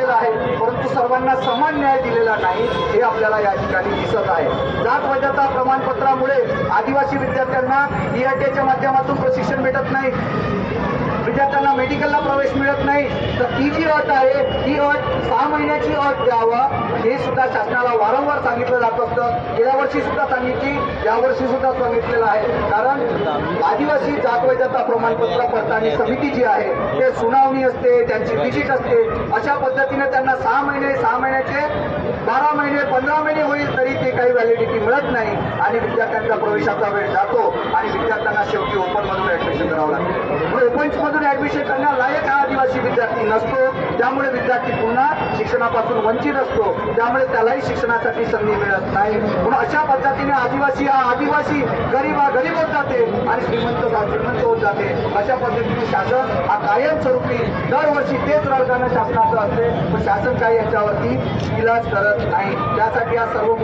दिलेला आहे. परंतु सर्वांना समान न्याय दिलेला नाही हे आपल्याला या ठिकाणी दिसत आहे. जात वैधता प्रमाणपत्रामुळे आदिवासी विद्यार्थ्यांना ईआरटीच्या माध्यमातून प्रशिक्षण भेटत नाही. विद्यार्थ्यांना मेडिकलला प्रवेश मिळत नाही. तर ती जी अट आहे ही अट सहा महिन्याची अट द्यावं. हे सुद्धा शासनाला वारंवार सांगितलं जात असतं. गेल्या वर्षी सुद्धा सांगितली यावर्षी सुद्धा सांगितलेलं आहे. कारण आदिवासी जात वैधता प्रमाणपत्र पडताळणी समिती जी आहे ते सुनावणी असते त्यांची विजिट असते. अशा पद्धतीने त्यांना सहा महिने सहा महिन्याचे बारा महिने पंधरा महिने होईल तरी ते काही व्हॅलिडिटी मिळत नाही आणि विद्यार्थ्यांचा प्रवेशाचा वेळ जातो आणि विद्यार्थ्यांना शेवटी ओपन मधून ऍडमिशन करावं लागतं. ओपन मधून ऍडमिशन करण्यालायक विद्यार्थी नसतो त्यामुळे विद्यार्थी पुन्हा शिक्षणापासून वंचित असतो त्यामुळे त्यालाही शिक्षणासाठी संधी मिळत नाही. म्हणून अशा पद्धतीने आदिवासी हा आदिवासी गरीब हा गरीब होत जाते आणि श्रीमंत हा श्रीमंत होत जाते. अशा पद्धतीने शासन हा कायमस्वरूपी दरवर्षी तेच रडगाणं शासनाचं असते पण शासन काही याच्यावरती इलाज करत नाही. त्यासाठी हा सर्व